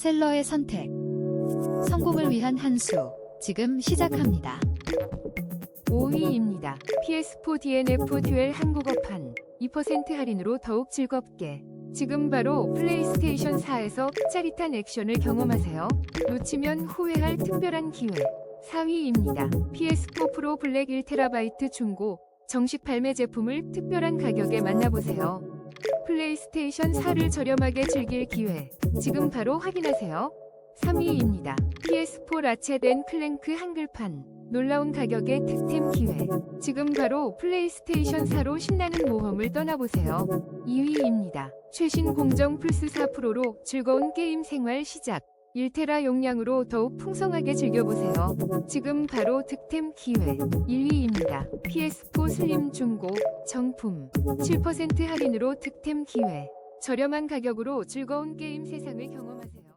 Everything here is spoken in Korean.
셀러의 선택. 성공을 위한 한 수. 지금 시작합니다. 5위입니다. PS4 DNF 듀얼 한국어판 2% 할인으로 더욱 즐겁게 지금 바로 플레이스테이션 4에서 짜릿한 액션을 경험하세요. 놓치면 후회할 특별한 기회 4위입니다. PS4 프로 블랙 1TB 중고 정식 발매 제품을 특별한 가격에 만나보세요. 플레이스테이션 4를 저렴하게 즐길 기회 지금 바로 확인하세요. 3위입니다. PS4 라체된 클랭크 한글판 놀라운 가격의 득템 기회. 지금 바로 플레이스테이션 4로 신나는 모험을 떠나보세요. 2위입니다. 최신 공정 플스4 프로로 즐거운 게임 생활 시작. 1테라 용량으로 더욱 풍성하게 즐겨보세요. 지금 바로 득템 기회. 1위입니다. PS4 슬림 중고 정품 7% 할인으로 득템 기회. 저렴한 가격으로 즐거운 게임 세상을 경험하세요.